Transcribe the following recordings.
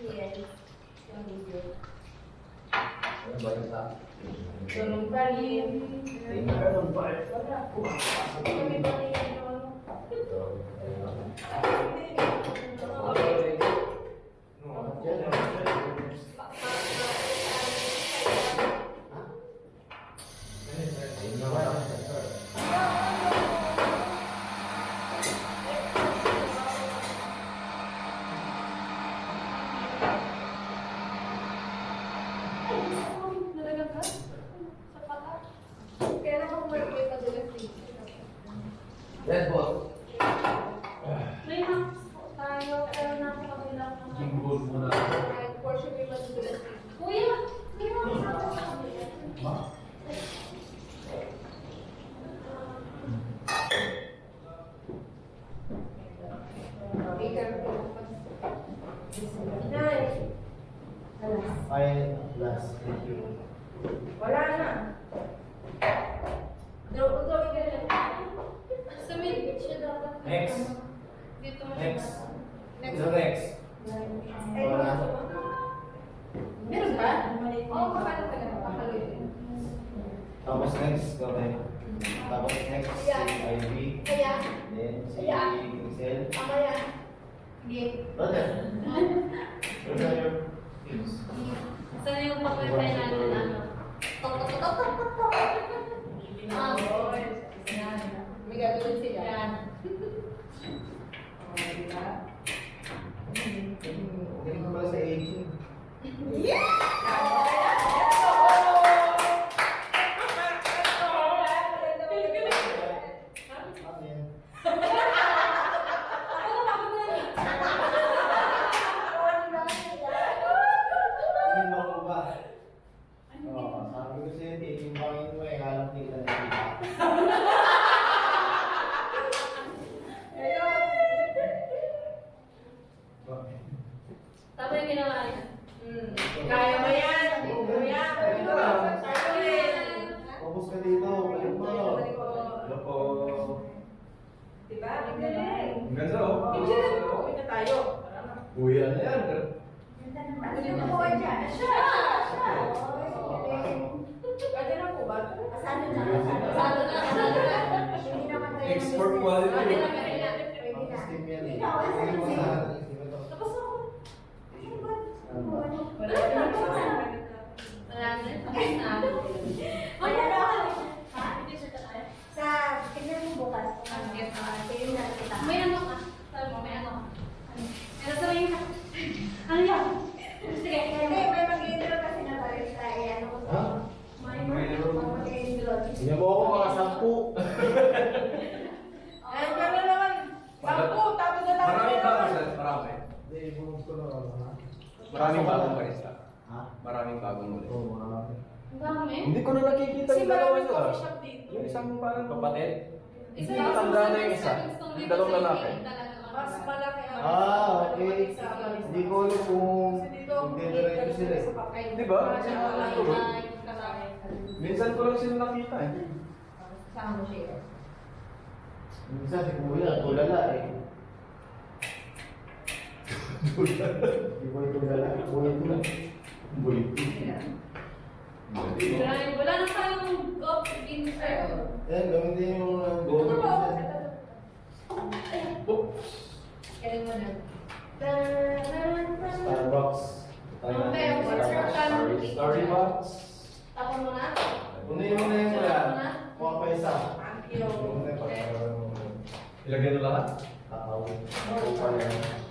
Yes. Yung video. Ano ba yung sa? Tulong pa rin. Meron pa eh. Wala. Kami pa rin yung ano. Talaga ka? Sa pata? Kaya naman kung may padala free. Yes, boss. May max po tayo, pero nasa kabilang ng Jingle muna. Kahit portion may padala free. Kuya! May max ako sa kabila. Nay! Ay, last. Thank you. Wala na. Draw, drawing ka lang. Sa mid, siya dapat. Next. Dito mo Next. Next. Ito next. Wala. Meron ba? Oo, makano ka lang. Pakaloy. Tapos next, okay. Tapos next, si. Ivy. Kaya, Then si. Grisel. ama yan. Hindi. Brother. What Saan yung pag-reply natin na ano? Tok, tok, tok, tok, tok, tok. Ah, May gagawin sila. Yan. Oh, di ba? Galing pala sa aging. Ano Tingin mo ba? Oo, sabi ko sa'yo, titimbangin mo eh, alam nila na kita. Tama yung ginawa niya. Hmm. Kaya mo yan. Kuya. Focus ka dito, balik mo. Hello po. Diba? Ang galing. Ang ganda oh. Picture mo. Uwi na tayo. Kuya na yan. Ano yung nakuha dyan? Siya! Siya! Pwede na po ba? Asado na. Salo na, salo na. Hindi. Export quality. Pwede na, pwede na. Pwede na. Steam yan eh. Ikaw, asan Tingin mo si- sa- Tapos ako. Wala na. Wala na. Tapos na. Wala na ako. Ha? Hindi siya tayo. Sa, tingnan mo bukas. Ah, sige. Tingnan na kita. May ano ka? Sabi mo, may ano ka? Ano? Ano sabihin ka? Ano yan? Sige. Hindi, may mag-intro kasi na tayo sa ano ko. Ha? May mag-intro. Tingnan mo ako mga sampu. Ay, gano'n naman. Sampu, tapos na tapos Maraming na bagong naman. sir. Marami. Hindi, bunod ko na ako. ha? Maraming bagong barista. Ha? Maraming bagong ulit. Oo, marami. Ang dami. Hindi ko na nakikita Kasi yung dalawa maraming nila. coffee shop dito. Yung isang parang kapatid. Isa Hindi matanda na yung isa. Yung dalawang lalaki. Mas malaki ang... Ah, okay. barista. Hindi ko alam kung rin sila eh. Di ba? Yung Minsan ko lang sila nakita eh. Saan mo siya? Minsan si Kuya, tulala eh. Hindi ko yung tulala. Kuya tulala. Bulit. Wala, wala na tayong golf in sir. Eh, gawin din yung uh, gold. Galing mo na. Starbucks. Okay, yung what's your time? Starbucks. Tapon mo na? Kunin mo na yung kuya. Kuha pa isa. Thank you. Yung na. Ilagyan mo lahat. Pa yan.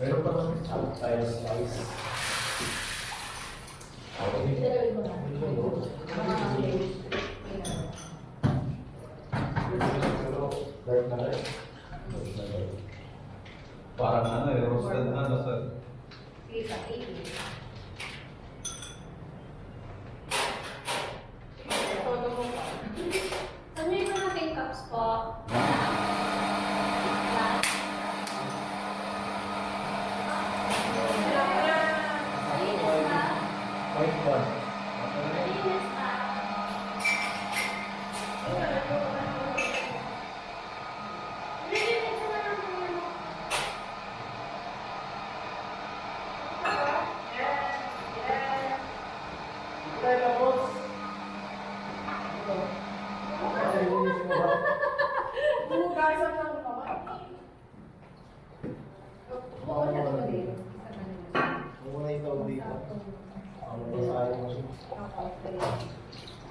Meron pa lang. Tayo slice. Dalawin mo cuối tuần Thank you.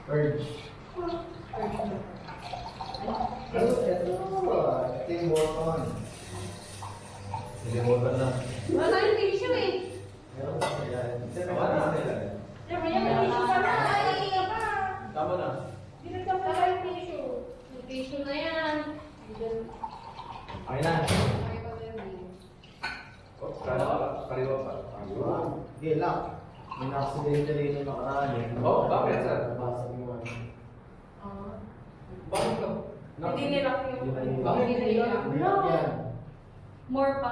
Urge. Ano, ito. Button. Nilimutan na. Wala yung tissue eh. Meron pa yan. Tama na. Tissue pa na. Tama na. Pa lang yung tissue. Yung tissue na yan. Okay na. Oh. Okay, lock. Na-accident rin yung nakaraan eh. Oh, bakit, sir? Nabasag yung ano. Ah. Bakit ka? Hindi nila yung Bakit? Hindi nila. Lock yan. More pa.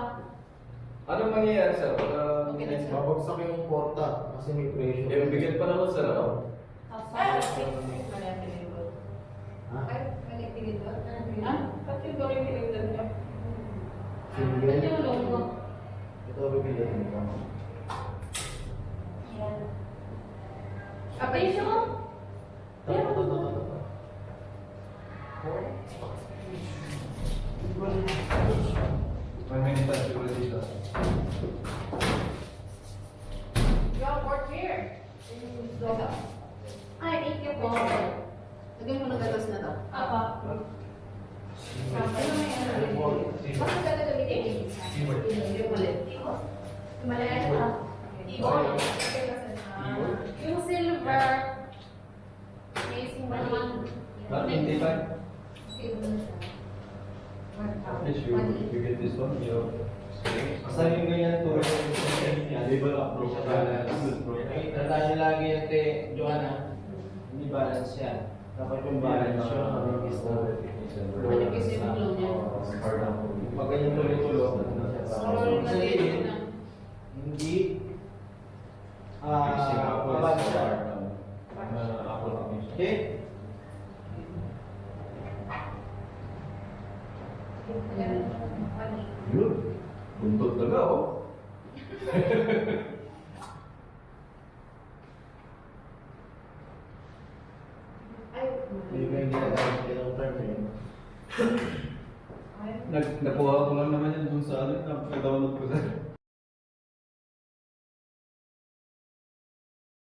Anong mangyayari, sir? Pagka- Okay sir. Babagsak yung porta kasi may pressure. Eh, bigyan pa naman, sir, ano? Ah, pinindot. Ha? Ay, mali pinindot. Ha? Ba't yung gawin pinindot niya? Ano yung logo? Ito bibigyan mo. Ah, tissue ko? Ito, ito, ito, ito, ito. May minita siguro dito. You have work here. 25? At least you, you get this one, you Asan yung ganyan to? Label up bro. Tandaan niyo lagi yan kay Joanna. Hindi balance yan. Dapat yung balance siya. Manipis na. Manipis yung flow niya. Pag ganyan tuloy-tuloy. Scroll na din. Hindi. Ah, uh, Okay? Yun. Buntot na nga, oh. Hindi ko yung ginagamit yung term yun. Nag nakuha ko lang naman yan dun sa ano, nag-download ko sa